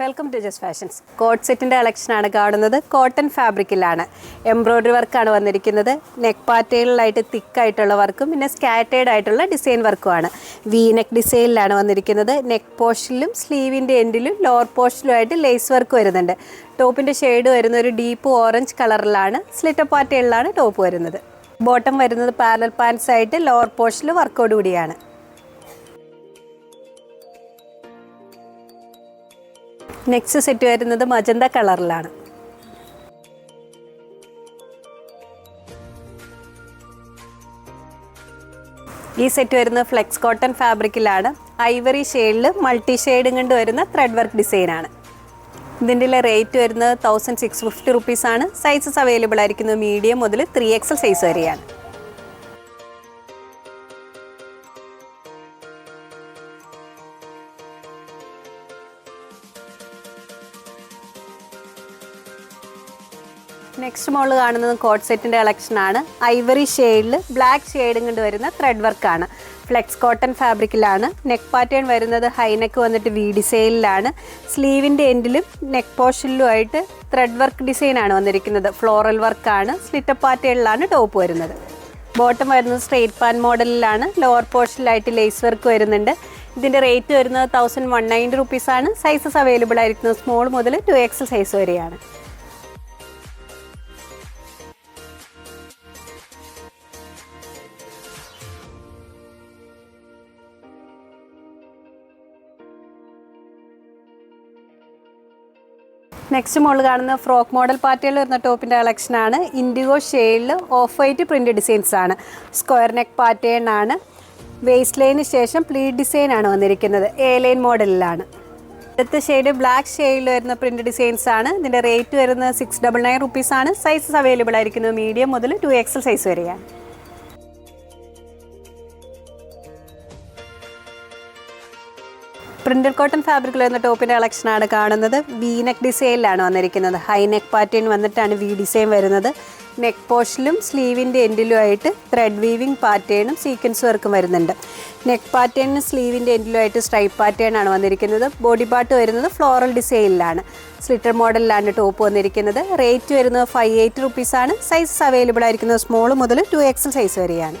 Welcome to just fashions. Coat സെറ്റിന്റെ കളക്ഷനാണ് കാണുന്നത്. കോട്ടൺ ഫാബ്രിക്കിലാണ് എംബ്രോയ്ഡറി വർക്കാണ് വന്നിരിക്കുന്നത്. നെക്ക് പാറ്റേണിലായിട്ട് തിക്കായിട്ടുള്ള വർക്കും പിന്നെ സ്കാറ്റേഡ് ആയിട്ടുള്ള ഡിസൈൻ വർക്കുമാണ്. വി നെക്ക് ഡിസൈനിലാണ് വന്നിരിക്കുന്നത്. നെക്ക് പോർഷനിലും സ്ലീവിന്റെ എൻഡിലും ലോവർ പോർഷനിലുമായിട്ട് ലേസ് വർക്ക് വരുന്നുണ്ട്. ടോപ്പിന്റെ ഷെയ്ഡ് വരുന്ന ഒരു ഡീപ്പ് ഓറഞ്ച് കളറിലാണ്. സ്ലിറ്റർ പാറ്റേണിലാണ് ടോപ്പ് വരുന്നത്. ബോട്ടം വരുന്നത് പാരൽ പാൻസ് ആയിട്ട് ലോവർ പോർഷനിൽ വർക്കോട് കൂടിയാണ്. നെക്സ്റ്റ് സെറ്റ് വരുന്നത് മജന്ത കളറിലാണ്. ഈ സെറ്റ് വരുന്നത് ഫ്ലെക്സ് കോട്ടൺ ഫാബ്രിക്കിലാണ് ഐവറി ഷെയ്ഡിൽ മൾട്ടി ഷെയ്ഡും കൊണ്ട് വരുന്ന ത്രെഡ് വർക്ക് ഡിസൈനാണ് ഇതിന്റെ റേറ്റ് വരുന്നത് തൗസൻഡ് സിക്സ് ഫിഫ്റ്റി റുപ്പീസാണ് സൈസസ് അവൈലബിൾ ആയിരിക്കുന്നത് മീഡിയം മുതൽ ത്രീ എക്സൽ സൈസ് വരെയാണ്. നെക്സ്റ്റ് മോൾ കാണുന്നത് കോട്ട് സെറ്റിന്റെ കളക്ഷനാണ് ഐവറി ഷെയ്ഡിൽ ബ്ലാക്ക് ഷെയ്ഡും കൊണ്ട് വരുന്ന ത്രെഡ് വർക്കാണ് ഫ്ലെക്സ് കോട്ടൺ ഫാബ്രിക്കിലാണ് നെക്ക് പാറ്റേൺ വരുന്നത് ഹൈനെക്ക് വന്നിട്ട് വി ഡിസൈനിലാണ് സ്ലീവിന്റെ എൻഡിലും നെക്ക് പോർഷനിലുമായിട്ട് ത്രെഡ് വർക്ക് ഡിസൈനാണ് വന്നിരിക്കുന്നത്. ഫ്ലോറൽ വർക്കാണ് സ്ലിറ്റർ പാറ്റേണിലാണ് ടോപ്പ് വരുന്നത്. ബോട്ടം വരുന്നത് സ്ട്രെയിറ്റ് പാൻ മോഡലിലാണ് ലോവർ പോർഷനിലായിട്ട് ലേസ് വർക്ക് വരുന്നുണ്ട്. ഇതിന്റെ റേറ്റ് വരുന്നത് തൗസൻഡ് വൺ നയന്റി റുപ്പീസാണ് സൈസസ് അവൈലബിൾ ആയിരിക്കുന്നത് സ്മോൾ മുതൽ ടു എക്സൽ സൈസ് വരെയാണ്. നെക്സ്റ്റ് മോൾ കാണുന്ന ഫ്രോക്ക് മോഡൽ പാറ്റേണിൽ വരുന്ന ടോപ്പിന്റെ കളക്ഷനാണ് ഇൻഡിഗോ ഷെയ്ഡിൽ ഓഫ് വൈറ്റ് പ്രിന്റ് ഡിസൈൻസ് ആണ്. സ്ക്വയർ നെക്ക് പാറ്റേൺ ആണ്. വേസ്റ്റ് ലൈന് ശേഷം പ്ലീറ്റ് ഡിസൈൻ ആണ് വന്നിരിക്കുന്നത്. എ ലൈൻ മോഡലിലാണ് അടുത്ത ഷെയ്ഡ് ബ്ലാക്ക് ഷെയ്ഡിൽ വരുന്ന പ്രിന്റ് ഡിസൈൻസ് ആണ്. ഇതിന്റെ റേറ്റ് വരുന്നത് സിക്സ് ഡബിൾ നയൻ റുപ്പീസ് ആണ്. സൈസസ് അവൈലബിൾ ആയിരിക്കുന്നത് മീഡിയം മുതൽ ടു എക്സൽ സൈസ് വരെയാണ്. പ്രിന്റഡ് കോട്ടൺ ഫാബ്രിക്കിൽ വരുന്ന ടോപ്പിന്റെ കളക്ഷനാണ് കാണുന്നത്. വി നെക്ക് ഡിസൈനിലാണ് വന്നിരിക്കുന്നത്. ഹൈ നെക്ക് പാറ്റേൺ വന്നിട്ടാണ് വി ഡിസൈൻ വരുന്നത്. നെക്ക് പോഷിലും സ്ലീവിന്റെ എൻഡിലുമായിട്ട് ത്രെഡ് വീവിംഗ് പാറ്റേണും സീക്വൻസ് വർക്കും വരുന്നുണ്ട്. നെക്ക് പാറ്റേണും സ്ലീവിന്റെ എൻഡിലുമായിട്ട് സ്ട്രൈപ്പ് പാറ്റേൺ ആണ് വന്നിരിക്കുന്നത്. ബോഡി പാർട്ട് വരുന്നത് ഫ്ലോറൽ ഡിസൈനിലാണ് സ്ലിറ്റർ മോഡലിലാണ് ടോപ്പ് വന്നിരിക്കുന്നത്. റേറ്റ് വരുന്നത് ഫൈവ് എയ്റ്റ് റുപ്പീസാണ് സൈസസ് അവൈലബിൾ ആയിരിക്കുന്നത് സ്മോൾ മുതൽ ടു എക്സൽ സൈസ് വരെയാണ്.